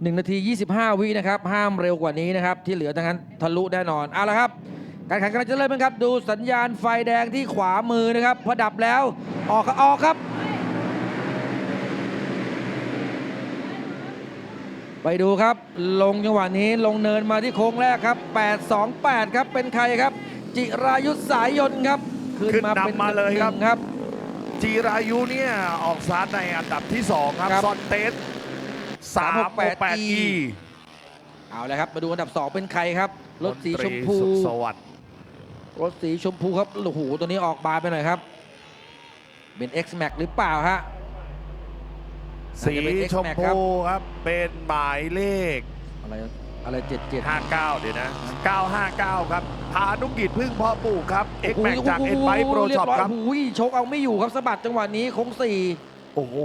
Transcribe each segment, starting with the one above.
1 นาที 25 วินะครับ ห้ามเร็วกว่านี้นะครับ ที่เหลือทั้งนั้นทะลุแน่นอน เอาละครับ การแข่งขันกำลังจะเริ่มนะครับ ดูสัญญาณไฟแดงที่ขวามือนะครับ พอดับแล้ว ออกครับออกครับ ไปดูครับ ลงจังหวะนี้ลงเนินมาที่โค้งแรกครับ 828 ครับ เป็นใครครับ จิรายุทธสายยนต์ครับขึ้นนำมาเลยครับหนึ่งครับ จีรายุเนี่ยออกสตาร์ทในอันดับที่ 2 ครับครับ ซอนเตส 368 E E เอาละครับมาดูอันดับ 2 เป็นใครครับรถสีชมพูดนตรีสุขสวัสดิ์รถสีชมพูครับโอ้โหตัวนี้ออกบานไปหน่อยครับ เป็น X Max หรือเปล่าฮะสีน่าจะเป็นชม X-Max ครับพูครับ เป็นหมายเลข อะไรอะไรเจ็ดเจ็ด59เดี๋ยวนะ959ครับพานุกิจพึ่งพ่อปลูกครับ X Max จาก N b i Pro Shop ครับโอ้โหชกเอาไม่อยู่ครับสะบัดจังหวะนี้โค้งสี่โอ้โห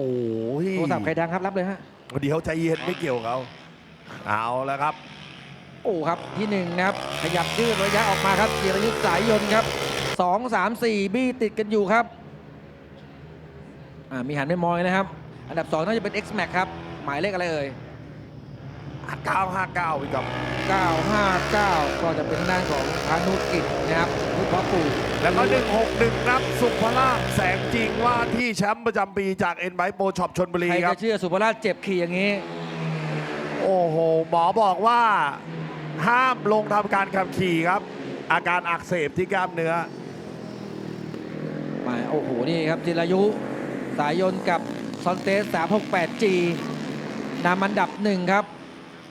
โทรศัพท์ใครดังครับรับเลยฮะ เดี๋ยวใจเย็นไม่เกี่ยวเขาเอาแล้วครับ โอ้ครับที่หนึ่งนะครับ ขยับยืดระยะออกมาครับจิรยุทธสายยนต์ครับสองสามสี่บี้ติดกันอยู่ครับอ่ามีหันไปมองนะครับ อันดับ2น่าจะเป็น X Max ครับ หมายเลขอะไรเอ่ย 959พี่กับ959 ก็จะเป็นด้านของพานุกิจนะครับผู้เพาะปลูกแล้วก็ 161นับ สุภลาภแสงจริงว่าที่แชมป์ประจำปีจาก N b i Pro Shop ชนบุรีใครครัจะบเชื่อสุภราชเจ็บขี่อย่างนี้ โอ้โห หมอบอกว่า ห้ามลงทำการขับขี่ครับ อาการอักเสบที่กล้ามเนื้อมาโอ้โห นี่ครับจิรายุ สายยนต์กับซอนเตส 368G นำอันดับหนึ่งครับ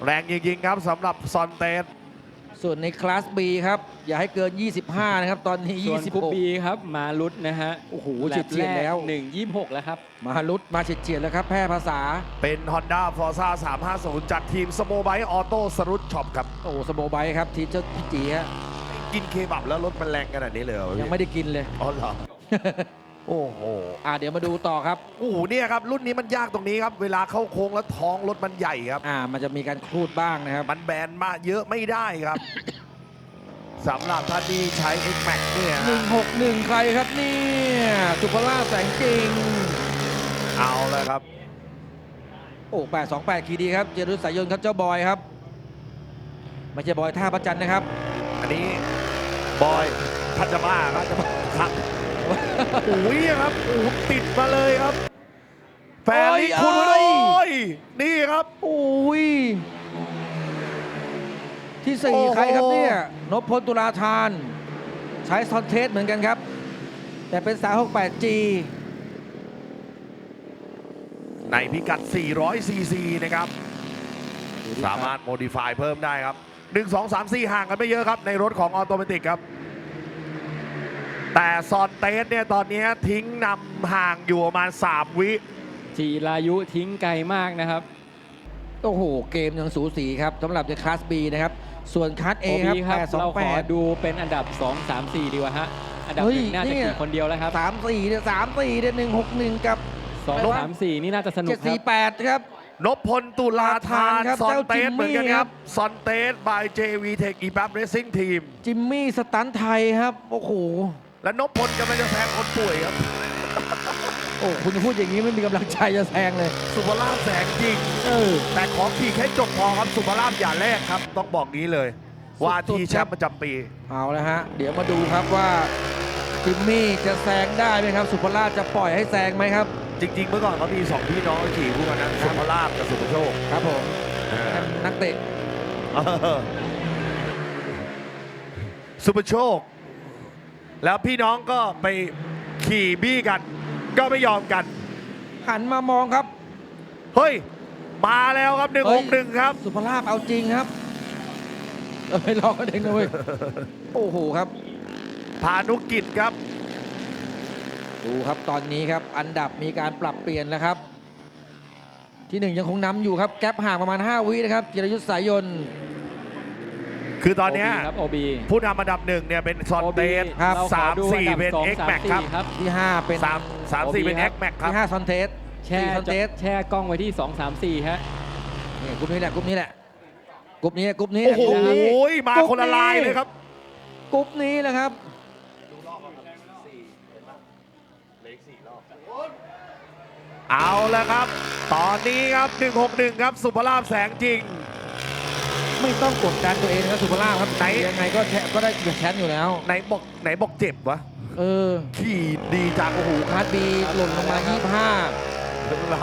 แรงจริงๆครับสำหรับซอนเตสส่วนในคลาส B ครับ อย่าให้เกิน 25 นะครับ ตอนนี้ ส่วนกรุ๊ปบี26 ครับ มาลุดนะฮะโอ้โหแลบเฉียดๆแล้ว หนึ่งยี่หกแล้วครับ มาลุดมาเฉียดๆแล้วครับ แพร่ภาษา เป็น Honda Forza 350 จากทีมสโมไบออโต้สรุตช็อปครับ โอ้สโมไบค์ครับ ทีเจ้าพี่จีฮะกินเคบับแล้วรถมันแรงขนาดนี้เลยเหรอยังไม่ได้กินเลย อ๋อเหรอ โอ้โหอ่าเดี๋ยวมาดูต่อครับ โอ้โหเนี่ยครับรุ่นนี้มันยากตรงนี้ครับเวลาเข้าโค้งแล้วท้องรถมันใหญ่ครับ อ่า มันจะมีการครูดบ้างนะครับ มันแบนมากเยอะไม่ได้ครับสำหรับท่านที่ใช้ X Max เนี่ยฮะ161 ใครครับเนี่ยสุภราชแสงจริง เอาเลยครับ โอ้828คีดีครับ เจรุสายยนต์ครับเจ้าบอยครับ ไม่ใช่บอยท่าประจันนะครับ อันนี้บอยทัชมาครับครับ โอ้ยครับโอ้โหติดมาเลยครับแฟนลิโอ้ยคุณเอ้โอ้ยยนี่ครับโอ้ยที่สี่โอ้โหใครครับเนี่ยนพพลตุลาธาน ใช้ซอนเทสเหมือนกันครับ แต่เป็น 368G ในพิกัด 400 ซีซีนะครับ สามารถโมดิฟายเพิ่มได้ครับ 1 2 3 4 ห่างกันไม่เยอะครับ ในรถของออโตเมติกครับ แต่ซอนเตสเนี่ยตอนนี้ทิ้งนำห่างอยู่ประมาณ 3 วิจีรายุทิ้งไกลมากนะครับ โอ้โห เกมยังสูสีครับสำหรับในคลาส B นะครับ ส่วนคลาส A โอครับบีครับเราขอ828 ดูเป็นอันดับ 2 3 4 ดีกว่าฮะ อันดับเฮ้หยนึ่งน่าจะเนี่ยขี่คนเดียวแล้วครับสามสี่เนี่ยสามสี่เนี่ยหนึ่งหกหนึ่งกับ2 3 4นี่น่าจะสนุเจ็กดครัสี่บแปดครับ นพพลตุลาธานครับซอนเจ้าเตจิสมมี่ เหมือนกันคครัรับบซอนเตส by JV Tech e b a p Racing Team จิมมี่สตันไทยครับ โอ้โห และนพพลกำลังจะแซงคนป่วยครับ โอ้คุณพูดอย่างนี้ไม่มีกำลังใจจะแซงเลย สุภลาพแสงจริง เออ แต่ขอขี่แค่จบพอครับสุภลาพอย่าแรกครับ ต้องบอกนี้เลย ว่าสุดๆที่แชครัมบป์ประจำปี เอาละฮะ เดี๋ยวมาดูครับว่าจิมมี่จะแซงได้ไหมครับ สุภราชจะปล่อยให้แซงไหมครับ จริง ๆ เมื่อก่อนเขามีสองพี่น้องขี่คู่กันนะสุภลาพกับสุภโชคครับผมนักเตะ เออสุภโชค แล้วพี่น้องก็ไปขี่บี้กัน ก็ไม่ยอมกัน หันมามองครับเฮ้ย มาแล้วครับหนึ่งเฮ้หยกหนึ่งครับ สุภราชเอาจริงครับเอ้ยรอกันเองนะเว้ยโอ้โหครับ พานุกิจครับ ดูครับตอนนี้ครับอันดับมีการปรับเปลี่ยนแล้วครับ ที่หนึ่งยังคงนำอยู่ครับ แก๊ปห่างประมาณ 5 วินะครับจิรยุทธสายยนต์ คือตอนเนี้ย OB ครับ OB ผู้นำอันดับหนึ่งเนี่ยเป็นซอนเตสครับเราขสาอมดูสี่อันดับเป็นสอง X สาม Max ครับสี่ครับ ที่ 5 เป็นสามสามสี่ OB เป็นครั X บ Max ครับ ที่5ซอนเทสแช่สี่ซอนเทสแช่กล้องไว้ที่ 2 3 4ฮะ นี่กลุ่มนี้แหละกลุ่มนี้แหละกลุ่มนี้กลุ่มนี้โอ้โห กลุ่มนี้ มาคนละลายเลยครับกลุ่มนี้แหละครับเอาแล้วครับ ตอนนี้ครับ 161 ครับ สุภลาพแสงจริง ไม่ต้องกดดันตัวเองนะสุภาพครับไหน ยังไงก็แชก็ได้แชมป์อยู่แล้ว ไหนบอกไหนบอกเจ็บวะเออขี่ดีจังโอ้โหคาร์ดบีหล่นลงมา 25ถึงแล้ว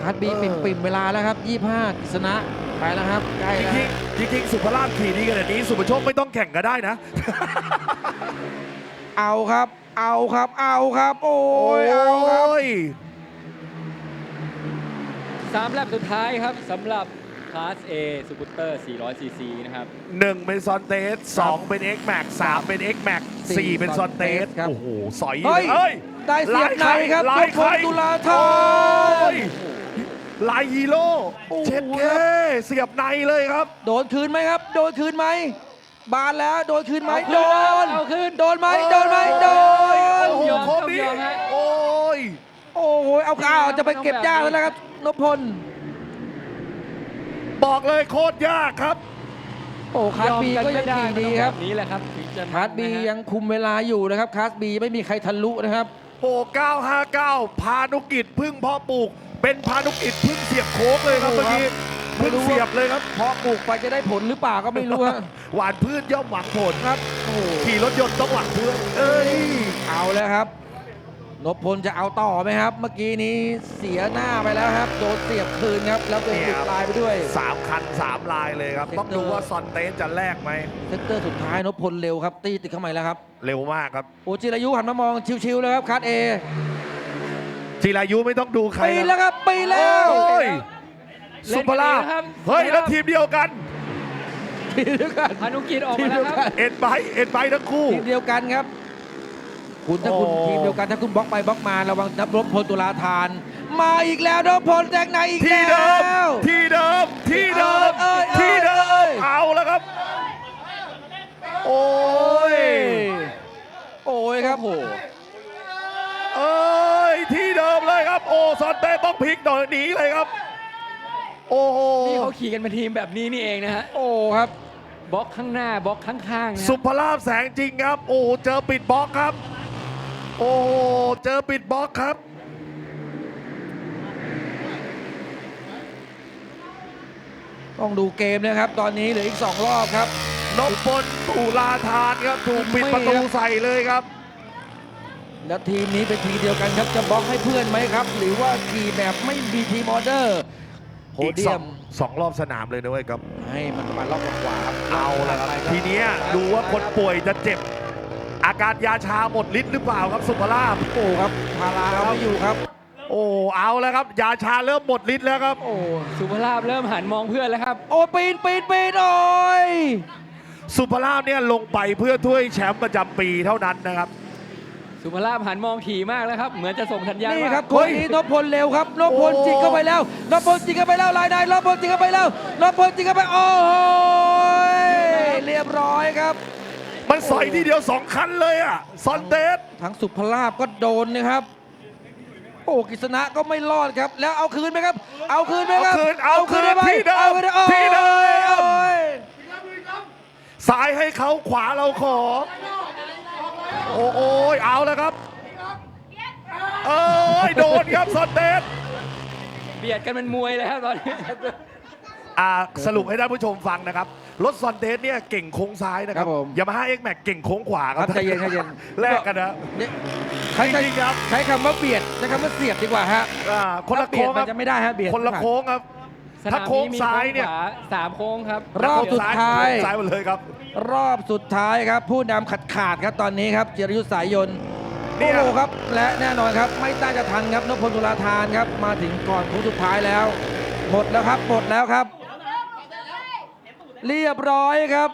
คาร์ดบีเออปิ่มปิ่มๆเวลาแล้วครับ 25กิษณะไปแล้วครับใกล้จแล้วริงๆจริงๆสุภลาพขี่ดีขนาดนี้สุภโชคไม่ต้องแข่งก็ได้นะ เอาครับ เอาครับ เอาครับ โอ้ยเอาครับโอ้ยสามแลบสุดท้ายครับสำหรับ คลาส A สกูตเตอร์400ซีซีนะครับ หนึ่งเป็นซอนเตสสองเป็น X Max สามเป็น X Max สี่เป็นซอนเตสครับ โอ้โหสอยเฮ้ยเฮ้ย ได้เสียบในครับลายนพใครลตุลาธโอ้รยลายฮีโร่โอ้โห เช็ดเก้เสียบในเลยครับ โดนคืนไหมครับ โดนคืนไหม บานแล้วโดนคืนไหมเอาคืนโดนเอาคืน โดนไหมโดนไหมโดน โอ้โหยอมโคตรดียอมฮะโอ้ย โอ้โหเอาข้าวจะไปเก็บยากแล้วนะครับนพพล บอกเลยโคตรยากครับ โอ้คาร์ดบียอมก็นยังไม่ได้ขี่ดีครับมันต้องแนี้แหละครับถึงจะคาร์ดบีนะฮะยังคุมเวลาอยู่นะครับคาร์ดบีไม่มีใครทะลุนะครับโอ้959 พานุกิจพึ่งเพ่อปลูก เป็นพานุกิจพึ่งเสียบโค้งเลยครับโอ้เมื่อโหกี้ไม่พึ่งรู้เสียบเลยครับพอปลูกไปจะได้ผลหรือเปล่าก็ไม่รู้ฮะหวานพืชย่อมหวังผลครับโอ้โหขี่รถยนต์ต้องหวังพืชเอ้ยเอาแล้วครับ นพพลจะเอาต่อไหมครับ เมื่อกี้นี้เสียหน้าไปแล้วครับ โดนเสียบคืนครับ แล้วโดนเนี่ติยดครับลายไปด้วย สามคันสามลายเลยครับ ต้องดูว่าซอนเตสจะแลกไหมเซกเตอร์สุดท้ายนพพลเร็วครับ ตีติดเข้ามาแล้วครับ เร็วมากครับ โอ้จิรายุหันมามองชิวๆเลยครับคัดเอจิรายุไม่ต้องดูใครปีนแล้วครับปีนแล้วโอ้ยเล่นสุภลาพกันดีนะครับเฮ้ยแล้วทีมเดียวกันปีนแล้วกันพานุกิจออกทีมามแล้เดีวยวครับกันเอ็นไบเอ็นไบทั้งคู่ทีมเดียวกันครับ คุณถ้าคุณโอ้ทีมเดียวกันถ้าคุณบล็อกไปบล็อกมาระวังนับรบพลตุลาธาน มาอีกแล้วนพพลแจกไหนอีกที่แล้เดิม ว ที่เดิม ที่เดิม เอ้ยเอ้ยที่เดิเอ้ม ย เอาแล้วครับ โอ้ย โอ้ยครับโห เอ้ย ที่เดิมเลยครับ โอ้ซอนเต้ต้องพลิกหน่อยหนีเลยครับ โอ้โห นี่เขาขี่กันเป็นทีมแบบนี้นี่เองนะฮะ โอ้ครับ บล็อกข้างหน้าบล็อกข้างๆนะสุภลาพแสงจริงครับ โอ้โหเจอปิดบล็อกครับ โอ้โหเจอปิดบล็อกครับ ต้องดูเกมนะครับ ตอนนี้เหลืออีก 2 รอบครับ นพพลตุลาธานครับ ถูกปิดประตูใส่เลยครับ แล้วทีมนี้เป็นทีมเดียวกันครับ จะบล็อกให้เพื่อนไหมครับ หรือว่าขี่แบบไม่มีทีมออเดอร์โพอีกเดีสยองม สองรอบสนามเลยนะเว้ยครับ ให้มันประมาณรอบกว่าๆครับเอาละครับ ทีเนี้ยดูว่าคนป่วยจะเจ็บ อาการยาชาหมดฤทธิ์หรือเปล่าครับสุภลาพโอ้ครับพาราเอาไม่อยู่ครับ โอ้เอาแล้วครับ ยาชาเริ่มหมดฤทธิ์แล้วครับ โอ้สุภลาพเริ่มหันมองเพื่อนแล้วครับ โอ้ปีนปีนปีนโอ้ยสุภลาพเนี่ยลงไปเพื่อถ้วยแชมป์ประจำปีเท่านั้นนะครับ สุภลาพหันมองถี่มากแล้วครับ เหมือนจะส่งสัญญาณนี่ว่าครับคเฮ้นยนี้นพพลเร็วครับนพพลโอ้จิกเข้าไปแล้วนพพลจิกเข้าไปแล้วลายใดนพพลจิกเข้าไปแล้วนพพลจิกเข้าไปโอ้ยเรียบร้อยครับ มันสอยทีเดียวสองคันเลยอะซอนเตสทั้งสุภลาพก็โดนนะครับ โอ้กฤษณะก็ไม่รอดครับ แล้วเอาคืนไหมครับ เอาคืนไหมครับเอาคืนเอาคืนได้ไหมที่เดิมอาคืนไโอ้ยที่เดิมโอ้ยซ้ายให้เขาขวาเราขอ โอ้โอ้ยเอาแล้วครับเอ้ยโดนครับซอนเตสเบียดกันเป็นมวยเลยครับตอนนี้ อ่าสรุปให้ท่านผู้ชมฟังนะครับ รถซอนเตสเนี่ยเก่งโค้งซ้ายนะครับครับผม ยามาฮ่าเอ็กแม็กเก่งโค้งขวาคครัรับบใจเย็นใจเย็นแลกกันนะเนี่ยใช้จใช้ริงๆครับใช้คำว่าเบียดใช้คำว่าเสียบดีกว่าฮะอ่าคนละถ้าเบียโค้ดงคมัรับนจะไม่ได้ฮะเบียด คนละโค้งครับสถ้านามโค้งนี้มีซ้ายเนี่ยขวสามโค้งครับ รอบ สุดท้าย ซ้ายหมดเลยครับ รอบสุดท้ายครับ ผู้นำขาดขาดๆครับตอนนี้ครับจิรยุทธสายยนต์เนี่โอ้ย โหครับ และแน่นอนครับ ไม่น่าจะทันครับนพพลตุลาธานครับ มาถึงก่อนโค้งสุดท้ายแล้ว หมดแล้วครับหมดแล้วครับ เรียบร้อยครับ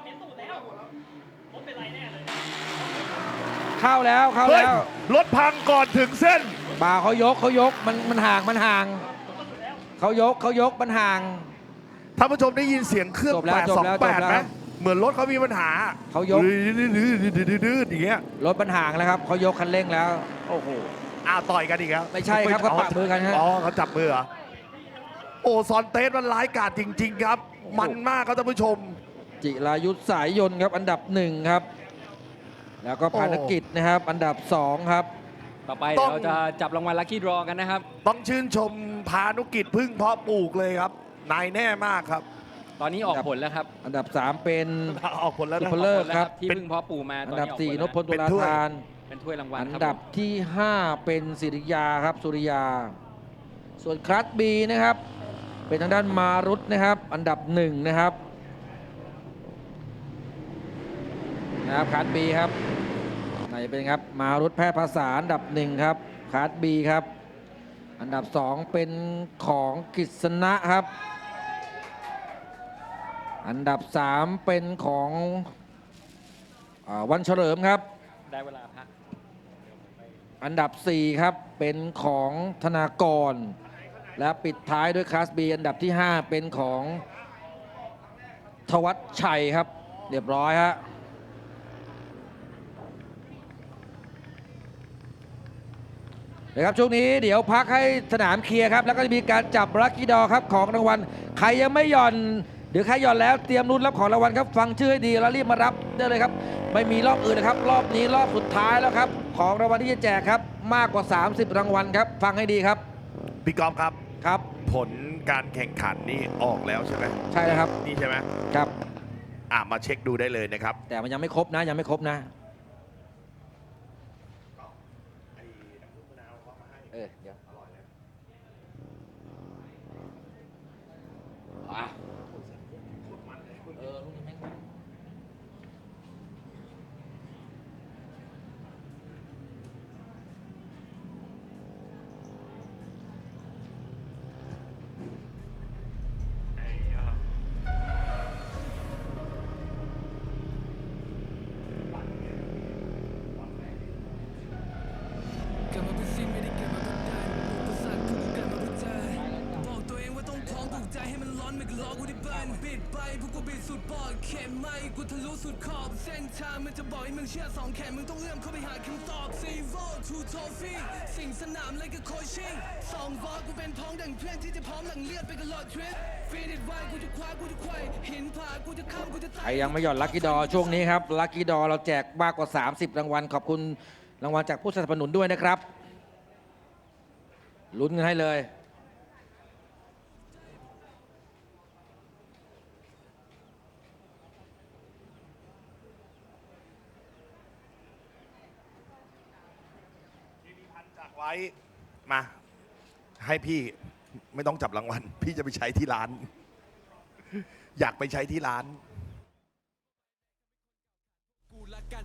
เข้าแล้วเข้าเฮ้ยแล้วรถพังก่อนถึงเส้น บ่าเขายกเขายกมันมันห่างมันห่างเขายกเขายกมันห่าง ท่านผู้ชมได้ยินเสียงเครื่องจบแล้วจบแล้วจบ828แล้วไหมเหมือนรถเขามีปัญหาเขายก ดื้อๆๆๆๆๆอย่างเงี้ย รถมันห่างแล้วครับเขายกคันเร่งแล้ว โอ้โหอ้าวต่อยกันอีกแล้วไม่ใช่ครับเขาปะมือกันฮะ อ๋อเขาจับมือเหรอ โอ้ซอนเตสมันร้ายกาจจริง ๆ ครับ มันมากครับท่านผู้ชม จิรายุทธสายยนต์ครับ อันดับหนึ่งครับ แล้วก็โอ้ภารกิจนะครับ อันดับสองครับ ต่อไปต้เดี๋องยวเราจะจับรางวัลลัคกี้ดรอกันนะครับ ต้องชื่นชมพานุกิจพึ่งเพาะปลูกเลยครับ นายแน่มากครับ ตอนนี้ออกผลแล้วครับอันดับ3เป็น ออกผลแล้วสุนะพเลิกออกผลแล้วครับ ที่เป็นเพิ่งเพาะปลูกมาอัตอนนดับนี้ออกผล4นแล้วพพลตุลาเป็นถ้วยธาน เป็นถ้วยรางวัลอันครับดับที่ 5 เป็นสิริยาครับสุริยา ส่วนคลัสบีนะครับ เป็นทางด้านมารุตนะครับ อันดับหนึ่งนะครับนะครับคลัสบีครับไหนเป็นครับมารุตแพทย์ภาษาอันดับหนึ่งครับคลัสบีครับ อันดับ2เป็นของกิษณะครับ อันดับ3เป็นของอาวันเฉลิมครับได้เวลาพักอันดับ4ครับเป็นของธนากร และปิดท้ายด้วยคลาส B อันดับที่ 5 เป็นของทวัชชัยครับ เรียบร้อยฮะนะครับช่วงนี้เดี๋ยวพักให้สนามเคลียร์ครับ แล้วก็จะมีการจับลัคกี้ดอครับของรางวัล ใครยังไม่หย่อนหรือใครหย่อนแล้วเตรียมรุ่นรับของรางวัลครับ ฟังชื่อให้ดีแล้วรีบมารับได้เลยครับ ไม่มีรอบอื่นนะครับ รอบนี้รอบสุดท้ายแล้วครับ ของรางวัลที่จะแจกครับ มากกว่า 30 รางวัลครับ ฟังให้ดีครับ พี่กอฟครับ ครับผลการแข่งขันนี่ออกแล้วใช่ไหมใช่แล้วครับนี่ใช่ไหมครับ อะมาเช็คดูได้เลยนะครับ แต่มันยังไม่ครบนะยังไม่ครบนะเออเดี๋ยวอะ ดสุดปอดเข็มไม่กูทะลุสุดขอบเส้นทางมันจะบอกให้มึงเชื่อสองแขนมึงต้องเอื้อมเข้าไปหาคำตอบ Zero to trophy สิ่งสนามเลยก็โคชชิ่งสองวอลกูเป็นพ้องดังเพื่อนที่จะพร้อมหลังเลือดไปกับหลอดทริปฟีดไว้กูจะคว้ากูจะไขว้หินผ่ากูจะข้ามกูจะตาใครย ยังไม่หย่อนลัคกี้ดอช่วงนี้ครับลัคกี้ดอเราแจกมากกว่า 30 รางวัลขอบคุณรางวัลจากผู้สนับสนุนด้วยนะครับลุ้นกันให้เลย ไว้มา ให้พี่ไม่ต้องจับรางวัล พี่จะไปใช้ที่ร้าน อยากไปใช้ที่ร้าน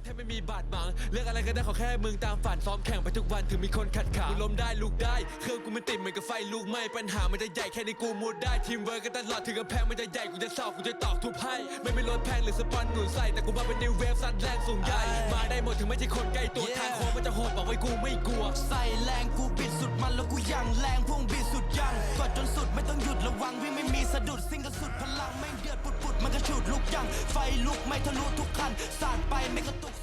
แทบไม่มีบาดหมางเรื่องอะไรก็ได้ขอแค่มึงตามฝันซ้อมแข่งไปทุกวันถึงมีคนขัดขามึงล้มได้ลูกได้ เครื่องกูมันติดเหมือนกับไฟลูกไหม้ปัญหามันจะใหญ่แค่ในกูมุดได้ทีมเวิร์กกันตลอดถึงกำแพงมันจะใหญ่กูจะสอบกูจะตอกทุบให้ไม่มีรถแพงหรือสปอนหนุนใส่แต่กูมาเป็นนิวเวฟซัดแรงสูงใหญ่มาได้หมดถึงไม่ใช่คนใกล้ตัวทางโค้งมันจะโหดบอกไว้กูไม่กลัว ใส่แรงกูบิดสุดมันแล้วกูยังแรงพุ่งบิดสุ ดยังกดจนสุดไม่ต้องหยุดระวังวิ่งไม่มีสะดุดซิ่งกันสุดพลังไม่เดือดปุดปุดมันก็ฉุดลุกยังไฟลุกไม่ทะลุทุกคันสาดไปไม่กระตุก